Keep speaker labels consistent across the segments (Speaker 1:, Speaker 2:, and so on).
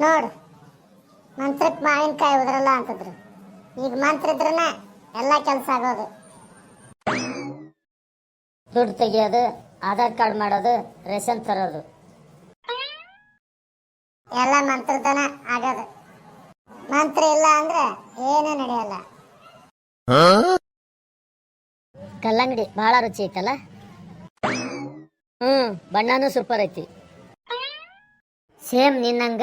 Speaker 1: ನೋಡು. ಮಂತ್ರಕ್ಕೆ ಮಾವಿನಕಾಯಿ ಉದ್ರಲ್ಲ ಅಂತಂದ್ರು. ಈಗ ಮಂತ್ರ ಇದ್ರನ ಎಲ್ಲ ಕೆಲಸ ಆಗೋದು.
Speaker 2: ದುಡ್ಡು ತೆಗಿಯೋದು, ಆಧಾರ್ ಕಾರ್ಡ್ ಮಾಡೋದು, ರೇಷನ್ ತರೋದು.
Speaker 1: ಎಲ್ಲ ಮಂತ್ರದನ ಆಗೋದು. ಮಂತ್ರ ಇಲ್ಲ ಅಂದ್ರೆ ಏನೂ ನಡೆಯಲ್ಲ.
Speaker 2: ಕಲ್ಲಂಗಡಿ ಬಹಳ ರುಚಿ ಐತಲ್ಲ? ಹ್ಮ್, ಬಣ್ಣನೂ ಸೂಪರ್ ಐತಿ. ಸೇಮ್ ನಿನ್ನಂಗ.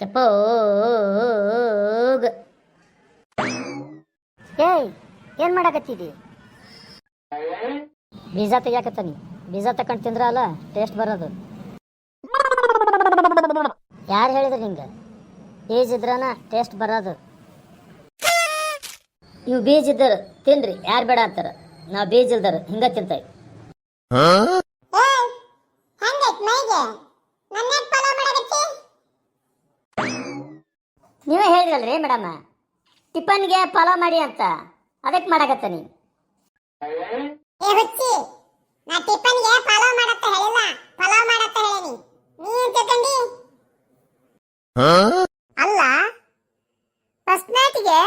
Speaker 2: ಕೆಪ್ಪೋಗ್ ಏಯ್, ಏನ್ ಮಾಡಾಕತ್ತಿದಿ? ಬೀಜ ತೆಗಿಯಾಕತ್ತಾನಿ. ಬೀಜ ತಕೊಂಡ್ ತಿಂದ್ರ ಅಲ್ಲ ಟೇಸ್ಟ್ ಬರೋದು. ಯಾರು ಹೇಳಿದ್ರು ನಿಂಗೆ ಬೀಜ ಇದ್ರನ ಟೇಸ್ಟ್ ಬರೋದು. ನೀವು ಬೀಜ ಇದ್ದರು ತಿನ್ರಿ, ಯಾರು ಬೇಡ ಅಂತಾರ. ನಾವು ಬೀಜ ಇಲ್ದರು ಹಿಂಗ ತಿಂತೇವೆ
Speaker 1: ಏಯ್ ಹೆಂಗೈತ್ ಮೈಗೆ ನನ್ನ ಫಾಲೋ ಮಾಡಕತ್ತಿ
Speaker 2: ನೀವೇ ಹೇಳಿದ್ರಲ್ರಿ ಮೇಡಮ್. ಟಿಫನ್ಗೆ ಪಲಾವ್ ಮಾಡಿ ಅಂತ. ಅದಕ್ಕೆ ಮಾಡಕತ್ತೀನಿ
Speaker 1: ಏ ಹುಚ್ಚಿ ನಾ ಟಿಫನ್ಗೆ ಫಾಲೋ ಮಾಡತ್ತ ಹೇಳಿಲ್ಲ. ಫಾಲೋ ಮಾಡತ್ತ ಹೇಳಿನಿ ನೀ ಏನ್ ತಿಳ್ಕೊಂಡಿ? ಅಲ್ಲ ಫಸ್ಟ್ ನೈಟ್ಗೆ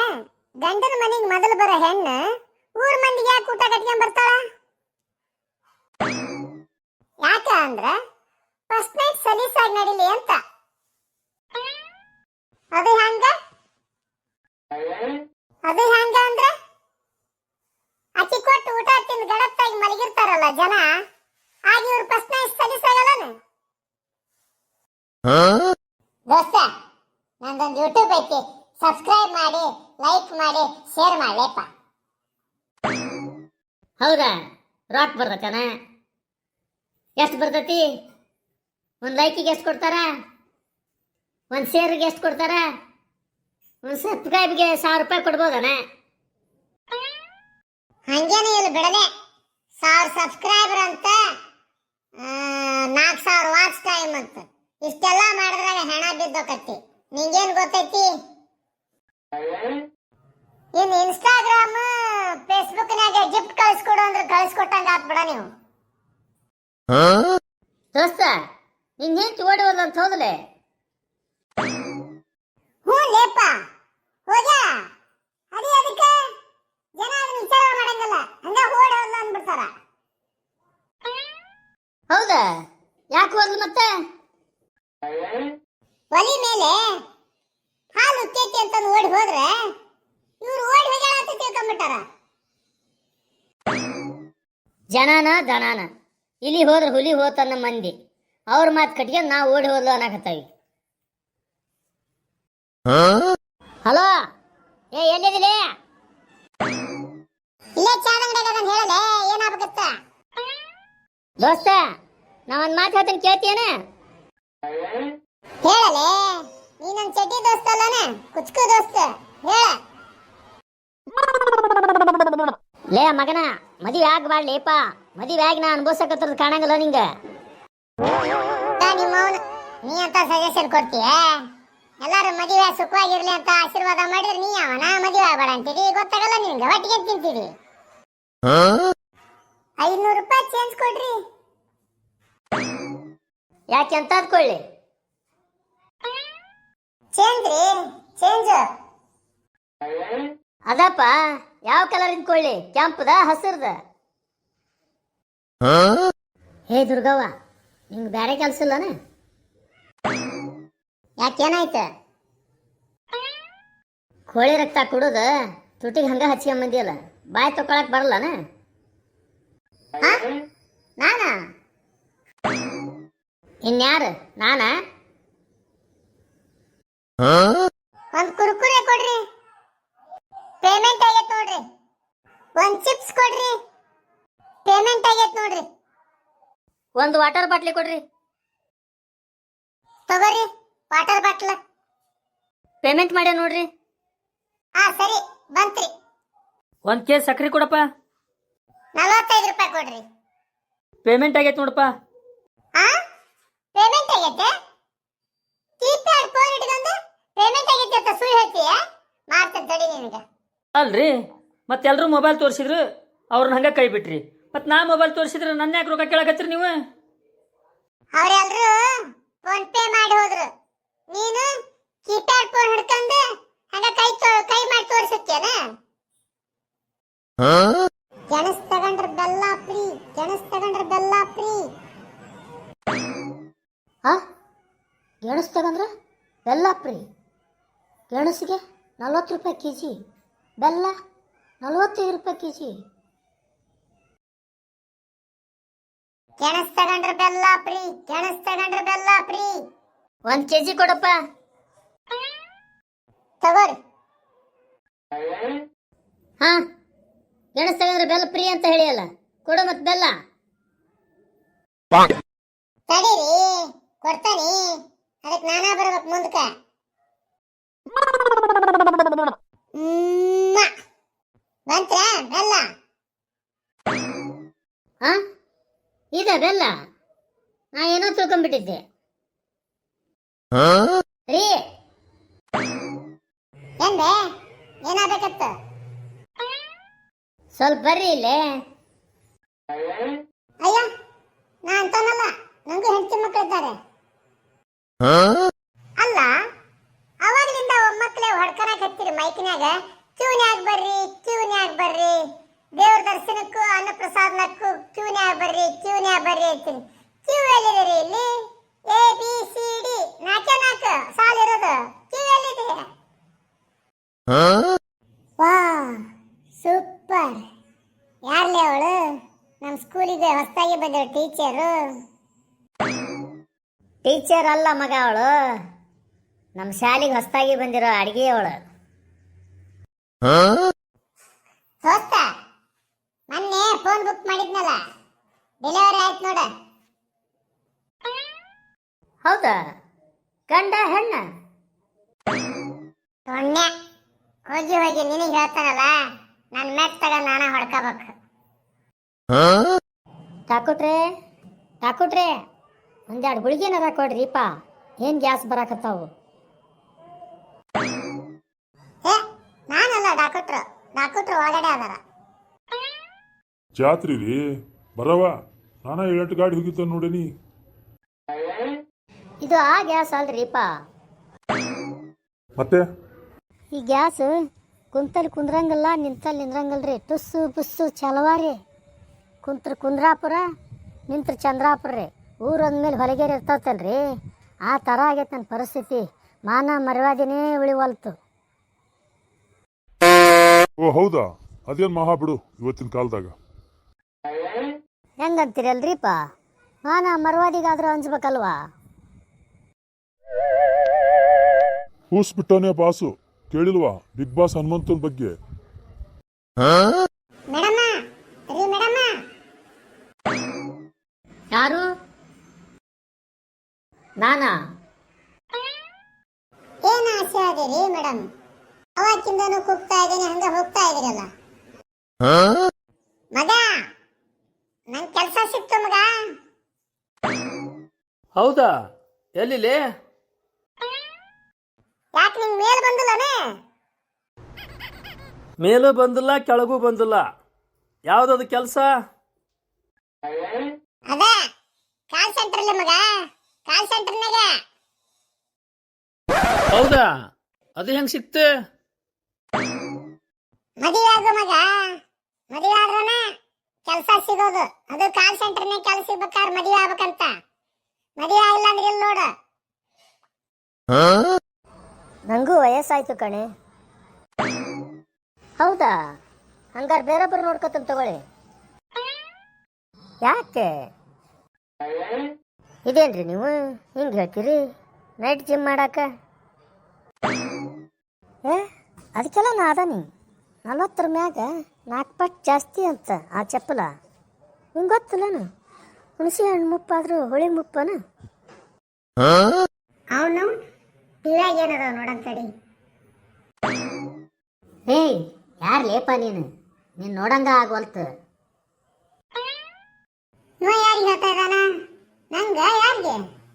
Speaker 1: ಗಂಡನ ಮನೆಗೆ ಮೊದಲು ಬರೋ ಹೆಣ್ಣು ಊರ್ ಮಂದಿಗೆ ಯಾಕೆ ಊಟ ಕಟ್ಕೊಂಡ್ ಬರ್ತಾಳ? ಯಾಕ ಅಂದ್ರ ಫಸ್ಟ್ ನೈಟ್ ಸಲೀಸಾಗಿ ನಡಿಲಿ ಅಂತ. ಅದು ಹಂಗ? ಅದು ಹೆಂಗ ಅಂದ್ರ? ಅಕ್ಕಿ ಕೊಟ್ಟು ಊಟ ತಿಂದು ಗಡತ್ತಾಗಿ ಮಲಗಿರ್ತಾರಲ್ಲ ಜನ. ಆಗ ಇವ್ರ ಪ್ರಶ್ನೆ ನೈಟ್ ಸಲೀಸಾಗಲ್ಲ ದೋಸ್ತ ನಂದೊಂದು ಯೂಟ್ಯೂಬ್ ಐತಿ. ಸಬ್ಸ್ಕ್ರೈಬ್ ಮಾಡಿ ಲೈಕ್ ಮಾಡಿ ಶೇರ್ ಮಾಡಿಪ್ಪ
Speaker 2: ಹೌದಾ? ರಾಕ್ ಬರ್ತೈತನ? ಎಷ್ಟು ಬರ್ತೈತಿ? ಒಂದು ಲೈಕಿಗೆ ಎಷ್ಟು ಕೊಡ್ತಾರ? ಒಂದ್ ಶೇರಿಗೆ ಎಷ್ಟು ಕೊಡ್ತಾರ? ಒಂದು ಸಬ್ಸ್ಕ್ರೈಬ್ಗೆ ಸಾವಿರ ರೂಪಾಯಿ ಕೊಡ್ಬೋದನ?
Speaker 1: ಹಂಗೇನು ಇಲ್ಲ ಬಿಡದೆ ಸಾವಿರ ಸಬ್ಸ್ಕ್ರೈಬರ್ ಅಂತ ನಾಲ್ಕು ಸಾವಿರ ವಾಚ್ ಟೈಮ್ ಅಂತ. ಇಷ್ಟೆಲ್ಲ ಮಾಡಿದ್ರಾಗ ಹೆಣ ಬಿದ್ದೋಕತ್ತಿ ನಿಂಗೇನು ಗೊತ್ತೈತಿ? ಇನ್ ಇನ್ಸ್ಟಾಗ್ರಾಮ್ ಫೇಸ್ಬುಕ್ನಾಗ ಗಿಫ್ಟ್ ಕಳಿಸ್ಕೊಡು ಅಂದ್ರೆ ಕಳಿಸ್ಕೊಟ್ಟಂಗ ಆತ್ಬಿಡ ನೀವು.
Speaker 2: ದೋಸ್ತ ನಿನ್ ಹೆಂಡತಿ ಓಡಿ ಅಂತ ಹೋದ್ಲೆ?
Speaker 1: ಲೇಪ. ಹೋಗ್ಯ? ಅದೇ ಅದಕ್ಕೆ ಜನ ಅದನ್ನ ವಿಚಾರ ಮಾಡಂಗಿಲ್ಲ. ಹಂಗ ಓಡಿ ಅಂತ ಅಂದ್ಬಿಡ್ತಾರ.
Speaker 2: ಹೌದಾ? ಯಾಕೆ ಹೋದ್ಲು ಮತ್ತೆ?
Speaker 1: ಒಲಿ ಮೇಲೆ ಹಾಲು ಉಕ್ಕೈತಿ ಅಂತ ಓಡಿ ಹೋದ್ರೆ ಇವ್ರು ಓಡಿ ಹೋಗ್ಯಾಳ ಅಂತ ತಿಳ್ಕೊಂಡ್ಬಿಟ್ಟಾರ
Speaker 2: ಜನನ ದನಾನ ಇಲ್ಲಿ ಹೋದ್ರೆ ಹುಲಿ ಹೋತನ್ನ ಮಂದಿ. ಅವ್ರ ಮಾತು ಕಟ್ಗೆ ನಾವು ಓಡಿ ಹೋದ್ಲು ಅನ್ನಕತ್ತಾವಿ. ಹಲೋ? ಏ ಎಲ್ಲಿದಿಲೇ
Speaker 1: ಇಲ್ಲೇ ಚಾದಂಗಡಿಯಾಗ ಅದನ್ನ ಹೇಳಲೆ ಏನಾಗಬೇಕತ್ತ
Speaker 2: ದೋಸ್ತ ನಾ ಒಂದ್ ಮಾತು ಹೇಳ್ತೀನಿ ಕೇಳ್ತೀಯನ?
Speaker 1: ಹೇಳಲೆ ನೀ ನನ್ ಚಡ್ಡಿ ದೋಸ್ತ ಅಲ್ಲನ? ಕುಚ್ಕು ದೋಸ್ತ ಹೇಳ.
Speaker 2: ಲೇ ಮಗನ ಮದುವೆ ಆಗ್ಬಾಡ್ಲೇಪ ಮದುವೆ ಆಗಿ ನಾ ಅನ್ಭವಿಸಕತ್ತದ ಕಾಣಂಗಿಲ್ಲ ನಿಂಗ.
Speaker 1: ನಿಮ್ಮ ನೀ ಅಂತ ಸಜೆಷನ್ ಕೊಡ್ತೀಯ? ಎಲ್ಲಾರು ಮದುವೆ ಸುಖವಾಗಿರ್ಲಿ ಅಂತ ಆಶೀರ್ವಾದ ಮಾಡಿದ್ರೆ ನೀ ಅವನ ಮದುವೆ ಆಗಬೇಡ ಅಂತೀರಿ? ಗೊತ್ತಾಗಲ್ಲ ನಿನ್ಗೆ ಒಟ್ಟಿಗೆ ತಿಂತೀರಿ. ಐನೂರು ರೂಪಾಯಿ ಚೇಂಜ್ ಕೊಡ್ರಿ.
Speaker 2: ಯಾಕೆ ಅಂತ ಅದ್ಕೊಳ್ಳಿ.
Speaker 1: ಚೇಂಜ್ ರೀ ಚೇಂಜ್
Speaker 2: ಅದಪ್ಪ ಯಾವ ಕಲರ್ ಕೊಳ್ಳಿ ಕೆಂಪದ ಹಸಿರದ? ಹೇ ದುರ್ಗವ್ವ ನಿಂಗೆ ಬೇರೆ ಕೆಲಸ ಇಲ್ಲನ?
Speaker 1: ಯಾಕೇನಾಯ್ತು?
Speaker 2: ಕೋಳಿ ರಕ್ತ ಕುಡುದು ತುಟಿಗೆ ಹಂಗ ಹಚ್ಕೊಂಬಂದಿಯಲ್ಲ ಬಾಯಿ ತಕೊಳಕ್ ಬರಲ್ಲನ?
Speaker 1: ನಾನ ನಾನಾ?
Speaker 2: ಇನ್ಯಾರು? ನಾನ?
Speaker 1: ಒಂದ್ ಕುರ್ಕುರೆ ಕೊಡ್ರಿ. ಪೇಮೆಂಟ್ ಆಗೈತ್ ನೋಡ್ರಿ. ಒಂದ್ ಚಿಪ್ಸ್ ಕೊಡ್ರಿ. ಪೇಮೆಂಟ್ ಆಗೈತ್ ನೋಡ್ರಿ.
Speaker 2: ಒಂದು ವಾಟರ್ ಬಾಟ್ಲಿ ಕೊಡ್ರಿ.
Speaker 1: ತಗೋರಿ. Water bottle.
Speaker 2: ಪೇಮೆಂಟ್ ಮಾಡ್ಯ ನೋಡ್ರಿ.
Speaker 1: ಹಾ ಸರಿ ಬಂತ್ರಿ.
Speaker 3: ಒಂದ್ ಕೇಸ್ ಸಕ್ರಿ ಕೊಡಪ್ಪ.
Speaker 1: ನಲವತ್ತೈದು ರೂಪಾಯಿ ಕೊಡ್ರಿ.
Speaker 3: ಪೇಮೆಂಟ್ ಆಗೈತೆ ನೋಡಪ್ಪ.
Speaker 1: ಹಾ ಪೇಮೆಂಟ್ ಆಗೈತೆ? ಕೀಪ್ಯಾಡ್ ಫೋನ್ ಇಟ್ಕೊಂಡು ಪೇಮೆಂಟ್ ಆಗೈತೆ ಅಂತ ಸುಳ್ಳು ಹೇಳ್ತೀಯ? ಮಾಡ್ತೇನೆ ತಡಿ ನಿನಗೆ.
Speaker 3: ಅಲ್ರಿ ಮತ್ತೆ ಎಲ್ಲರೂ ಮೊಬೈಲ್ ತೋರಿಸಿದ್ರು ಅವ್ರನ್ನ ಹಂಗ ಕೈ ಬಿಟ್ರಿ. ಮತ್ತೆ ನಾ ಮೊಬೈಲ್ ತೋರಿಸಿದ್ರೆ ನನ್ನ ಯಾಕೆ ರೊಕ್ಕ ಕೇಳಕತ್ತೀರಿ ನೀವು?
Speaker 1: ಅವರೆಲ್ಲರೂ ಫೋನ್ ಪೇ ಮಾಡಿ ಹೋದ್ರು. ನೀನು ಕೀಪ್ಯಾಡ್ ಫೋನ್ ಹಿಡ್ಕೊಂಡು ಹಂಗ ಕೈ ಕೈ ಮಾಡಿ ತೋರಿಸಕ್ಕೇನ ಗೆಣಸ್ ತಗೊಂಡ್ರ ಬೆಲ್ಲ ಫ್ರೀ ಗೆಣಸ್ ತಗೊಂಡ್ರ ಬೆಲ್ಲ ಫ್ರೀ.
Speaker 2: ಆ ಗೆಣಸ್ ತಗೊಂಡ್ರ ಬೆಲ್ಲ ಫ್ರೀ. ಗೆಣಸಿಗೆ ನಲ್ವತ್ತು ರೂಪಾಯಿ ಕೆ ಜಿ ಬೆಲ್ಲ ನಲ್ವತ್ತೈದು ರೂಪಾಯಿ ಕೆ ಜಿ
Speaker 1: ಗೆಣಸ್ ತಗೊಂಡ್ರ ಬೆಲ್ಲ ಫ್ರೀ ಗೆಣಸ್ ತಗೊಂಡ್ರ ಬೆಲ್ಲ ಫ್ರೀ.
Speaker 2: ಒಂದು ಕೆಜಿ ಕೊಡಪ್ಪ.
Speaker 1: ತಗೋರಿ.
Speaker 2: ಹಾಂ ಗೆಣಸು ತಗಂದ್ರೆ ಬೆಲ್ಲ ಫ್ರೀ ಅಂತ ಹೇಳಿಯಲ್ಲ ಕೊಡು ಮತ್ತೆ ಬೆಲ್ಲ.
Speaker 1: ತಡೀರಿ ಕೊಡ್ತಾನಿ. ಅದಕ್ಕೆ ನಾನಾ ಬರ್ಬೇಕು ಮುಂದಕ್ಕ. ಮ್ಮ್. ಬಂತ್ರಾ ಬೆಲ್ಲ?
Speaker 2: ಆ ಇದೆ ಬೆಲ್ಲ. ನಾ ಏನೋ ತಿಳ್ಕೊಂಡ್ಬಿಟ್ಟಿದ್ದೆ ರೀ. ಸ್ವಲ್ಪ ಬರ್ರಿ ಇಲ್ಲೇ.
Speaker 1: ಅಯ್ಯ, ನಾ ಅಂತಾನಲ್ಲ ನಂಗೂ ಹೆಂಡತಿ ಮಕ್ಕಳಿದ್ದಾರೆ ಅಲ್ಲ, ಅವಾಗ್ಲಿಂದ ಒಮ್ಮಕ್ಕಳೇ ಹೊಡ್ಕನಕ್ ಹತ್ತಿರಿ ಮೈಕಿನಾಗ ಕ್ಯೂನ್ಯಾಗ ಬರ್ರಿ ಕ್ಯೂನ್ಯಾಗ ಬರ್ರಿ. ದೇವ್ರ ದರ್ಶನಕ್ಕೂ ಅನ್ನಪ್ರಸಾದನಕ್ಕೂ ಕ್ಯೂನ್ಯಾಗ ಬರ್ರಿ ಕ್ಯೂನ್ಯಾಗ ಬರ್ರಿ ಅಂತೀನಿ ಕ್ಯೂ ಎಲ್ಲಿದೆ ಇಲ್ಲಿ? ಎ ಬಿ ನಾಲ್ಕೇ ನಾಲ್ಕು ಇರೋದು. ಎಲ್ಲಿದೆ? ವಾ ಸೂಪರ್. ಯಾರ್ಲೇ ಅವಳು? ನಮ್ಮ ಸ್ಕೂಲಿಗೆ ಹೊಸದಾಗಿ ಬಂದ ಟೀಚರು.
Speaker 2: ಟೀಚರ್ ಅಲ್ಲ ಮಗ ಅವಳು. ನಮ್ಮ ಶಾಲೆಗೆ ಹೊಸದಾಗಿ ಬಂದಿರೋ ಅಡಿಗೆ ಅವಳು.
Speaker 1: ದೋಸ್ತ ಮೊನ್ನೆ ಫೋನ್ ಬುಕ್ ಮಾಡಿದ್ನಲ್ಲ? ಡೆಲಿವರಿ ಆಯ್ತು ನೋಡ.
Speaker 2: ಹೌದಾ? ಗಂಡ ಹೆಣ್ಣ?
Speaker 1: ಸೊನ್ನೆ ಹೋಗಿ ಹೋಗಿ ನಿನಗೆ ಹೇಳ್ತಾನಲ್ಲ ನನ್ನ ಮೆಟ್ ತಗ ನಾನ ಹೊಡ್ಕೋಬೇಕು.
Speaker 2: ಠಾಕುಟ್ರೆ ಠಾಕುಟ್ರೆ ಒಂದೆರಡು ಗುಳಿಗೆನಾರ ಕೊಡ್ರಿಪ್ಪ. ಏನು ಗ್ಯಾಸ್ ಬರಾಕತ್ತಾವು?
Speaker 1: ನಾನಲ್ಲ ಡಾಕ್ಟ್ರು ಡಾಕ್ಟ್ರು ಒಳಗಡೆ ಅದಾರ.
Speaker 4: ಜಾತ್ರಿ ರೀ ಬರವ ನಾನ ಏಳೆಂಟು ಗಾಡಿ ಹೋಗಿದ್ದ ನೋಡೇನಿ.
Speaker 2: ಇದು ಆ ಗ್ಯಾಸ್ ಅಲ್ರಿಪ್ಪ
Speaker 4: ಮತ್ತೆ?
Speaker 2: ಈ ಗ್ಯಾಸ್ ಕುಂತಲ್ಲಿ ಕುಂದ್ರಂಗಲ್ಲ ನಿಂತಲ್ಲಿ ನಿಂದ್ರಂಗಲ್ರಿ. ಟುಸ್ಸು ಪುಸ್ಸು ಚಲವಾರಿ ಕುಂತ್ರ ಕುಂದ್ರಾಪುರ ನಿಂತ್ರ ಚಂದ್ರಾಪುರ ರೀ ಊರು ಅಂದ್ಮೇಲೆ ಹೊಲಗೇರಿ ಇರ್ತಾತಲ್ರಿ. ಆ ಥರ ಆಗೈತೆ ನನ್ನ ಪರಿಸ್ಥಿತಿ. ಮಾನ ಮರ್ಯಾದಿನೇ ಉಳಿವಲ್ತು.
Speaker 4: ಓ ಹೌದಾ? ಅದೇನ್ ಮಹಾ ಬಿಡು ಇವತ್ತಿನ ಕಾಲದಾಗ.
Speaker 2: ಹೆಂಗಂತೀರಲ್ರಿಪ್ಪ ಮಾನ ಮರ್ವಾದಿಗಾದ್ರೂ ಹಂಚ್ಬೇಕಲ್ವಾ
Speaker 4: ಕೂಸ್ ಬಿಟ್ಟೋನೇ ಬಾಸು. ಕೇಳಿಲ್ವಾ? ಬಿಗ್ ಬಾಸ್ ಹನುಮಂತನ ಬಗ್ಗೆ.
Speaker 2: ಯಾರು? ನಾನಾ?
Speaker 1: ಏನ್ ಆಸೆ ಅದಿರಿ ಮೇಡಮ್? ಅವಾಗಿಂದನು ಕೂಗ್ತಾ ಇದ್ದೀನಿ ಹಂಗ ಹೋಗ್ತಾ ಇದೀರಲ್ಲ ಮಗ ನಂಗ್ ಕೆಲಸ ಸಿಕ್ತು ಮಗ.
Speaker 3: ಹೌದಾ? ಎಲ್ಲಿಲೇ
Speaker 1: ಯಾಕೆ ನಿಂಗೆ ಮೇಲ್ ಬಂದಿಲ್ಲನೇ?
Speaker 3: ಮೇಲೂ ಬಂದಿಲ್ಲ ಕೆಳಗೂ ಬಂದಿಲ್ಲ. ಯಾವ್ದದು ಕೆಲಸ?
Speaker 1: ಅದ ಕಾಲ್ ಸೆಂಟರ್ ಮಗ ಕಾಲ್ ಸೆಂಟರ್ನಾಗ
Speaker 3: ಹೌದಾ? ಅದು ಹೆಂಗ್ ಸಿಕ್ತು?
Speaker 1: ಮದುವೆ ಆಗೋ ಮಗ ಮದುವೆ ಆದ್ರನ ಕೆಲಸ ಸಿಗೋದು. ಅದು ಕಾಲ್ ಸೆಂಟರ್ನಾಗ ಕೆಲಸ ಸಿಗ್ಬೇಕಾದ್ರೆ ಮದುವೆ ಆಗ್ಬೇಕಂತ. ಮದುವೆ ಆಗಿಲ್ಲ ಅಂದ್ರೆ ಇಲ್ಲಿ ನೋಡು?
Speaker 2: ನನಗೂ ವಯಸ್ಸಾಯ್ತು ಕಣೆ. ಹೌದಾ? ಹಂಗಾರೆ ಬೇರೊಬ್ಬರು ನೋಡ್ಕೊತಾನೆ ತಗೊಳ್ಳಿ. ಯಾಕೆ? ಇದೇನ್ರಿ ನೀವು? ಹಿಂಗೆ ಹೇಳ್ತೀರಿ? ನೈಟ್ ಜಿಮ್ ಮಾಡಾಕ? ಏ ಅದಕ್ಕೆಲ್ಲ ನಾ ಅದಾನಿ. ನಲ್ವತ್ತರ ಮ್ಯಾಗ ನಾಲ್ಕು ಪಟ್ಟು ಜಾಸ್ತಿ ಅಂತ ಆ ಚಪ್ಪಲ. ನಿಂಗೆ ಗೊತ್ತಿಲ್ಲನು ಹುಣಸೆ ಹಣ್ಣು ಮುಪ್ಪಾದ್ರೂ ಹುಳಿ ಮುಪ್ಪನ?
Speaker 1: ಅವನು ಟಿವ್ಯಾಗ ಏನದ ನೋಡಂತಡಿ
Speaker 2: ಏಯ್ ಯಾರ್ ಲೇಪ ನೀನು? ನೀನು ನೋಡಂಗ ಆಗವಲ್ತು
Speaker 1: ಇವ ಯಾರಿಗೆ ಹೇಳ್ತಾ ಇದ್ದಾನ? ನಂಗ ಯಾರಿಗೆ?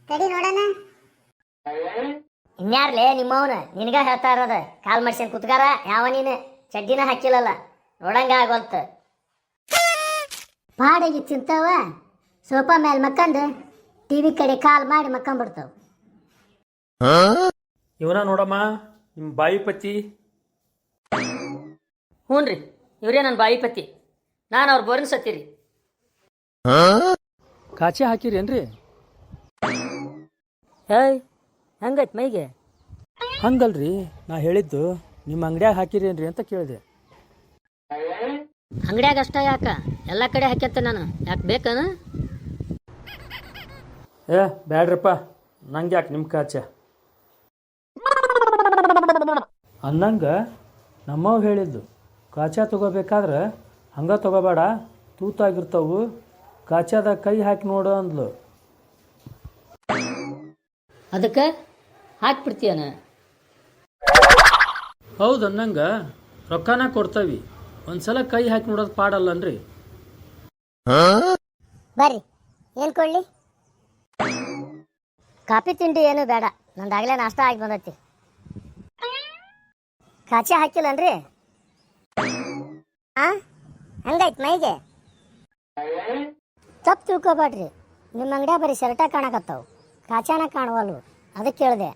Speaker 1: ತಡಿ ನೋಡೋಣ.
Speaker 2: ಇನ್ಯಾರ್ಲೇ ನಿಮ್ಮವನ? ನಿನಗ ಹೇಳ್ತಾ ಇರೋದ. ಕಾಲ್ ಮಾಡ್ಸ್ಕೊಂಡ್ ಕುತ್ಗಾರ ಯಾವ ನೀನು? ಚಡ್ಡಿನ ಹಾಕಿಲ್ಲಲ್ಲ. ನೋಡಂಗ ಆಗವಲ್ತು ಬಾಡಿಗೆ ತಿಂತಾವ. ಸೋಫಾ ಮೇಲೆ ಮಕ್ಕಂದು ಟಿವಿ ಕಡೆ ಕಾಲ್ ಮಾಡಿ ಮಕ್ಕಂಬಿಡ್ತಾವ.
Speaker 3: ಇವನ ನೋಡಮ್ಮ ನಿಮ್ಮ ಬಾಯಿ ಪತಿ ಹ್ಞೂ ರೀ
Speaker 2: ಇವರೇ ನನ್ನ ಬಾಯಿ ಪತಿ ನಾನು ಅವ್ರ ಬೋರಿನ ಸತ್ತೀರಿ.
Speaker 3: ಕಾಚೆ ಹಾಕಿರೇನ್ರಿ
Speaker 2: ಏಯ್ ಹಂಗೈತ್ ಮೈಗೆ?
Speaker 3: ಹಂಗಲ್ರಿ ನಾ ಹೇಳಿದ್ದು ನಿಮ್ಮ ಅಂಗಡ್ಯಾಗ ಹಾಕಿರೇನ್ರಿ ಅಂತ ಕೇಳಿದೆ.
Speaker 2: ಅಂಗಡ್ಯಾಗ ಅಷ್ಟ ಯಾಕ? ಎಲ್ಲ ಕಡೆ ಹಾಕ್ಯತ್ತೆ ನಾನು. ಯಾಕೆ ಬೇಕನ?
Speaker 3: ಏ ಬ್ಯಾಡ್ರಪ್ಪ. ನಂಗೆ ಯಾಕೆ ನಿಮ್ಮ ಕಾಚೆ? ಅನ್ನಂಗ ನಮ್ಮವ್ ಹೇಳಿದ್ದು ಕಾಚಾ ತಗೋಬೇಕಾದ್ರೆ ಹಂಗೆ ತಗೋಬೇಡ ತೂತಾಗಿರ್ತವು ಕಾಚಾದ ಕೈ ಹಾಕಿ ನೋಡು ಅಂದ್ಲು.
Speaker 2: ಅದಕ್ಕೆ ಹಾಕ್ಬಿಡ್ತೀಯನ?
Speaker 3: ಹೌದು ಅನ್ನಂಗೆ ರೊಕ್ಕನ ಕೊಡ್ತಾವಿ ಒಂದ್ಸಲ ಕೈ ಹಾಕಿ ನೋಡೋದು ಪಾಡಲ್ಲನ್ರಿ.
Speaker 1: ಬರ್ರಿ ಏನ್ ಕೊಡ್ಲಿ?
Speaker 2: ಕಾಫಿ ತಿಂಡಿ ಏನು ಬೇಡ ನಂದಾಗಲೇ ನಾಷ್ಟ ಆಗಿ ಬಂದೈತಿ. ಕಾಚೆ ಹಾಕಿಲ್ಲನ್ರಿ?
Speaker 1: ಆ? ಹಂಗಾಯ್ತು ಮೈಗೆ?
Speaker 2: ತಪ್ಪು ತಿಳ್ಕೊಬೇಡ್ರಿ. ನಿಮ್ಮ ಅಂಗಡಿಯ ಬರೀ ಶರ್ಟ ಕಾಣಕತ್ತಾವು. ಕಾಚಾನ ಕಾಣವಲ್ವು. ಅದಕ್ಕೆ ಕೇಳಿದೆ.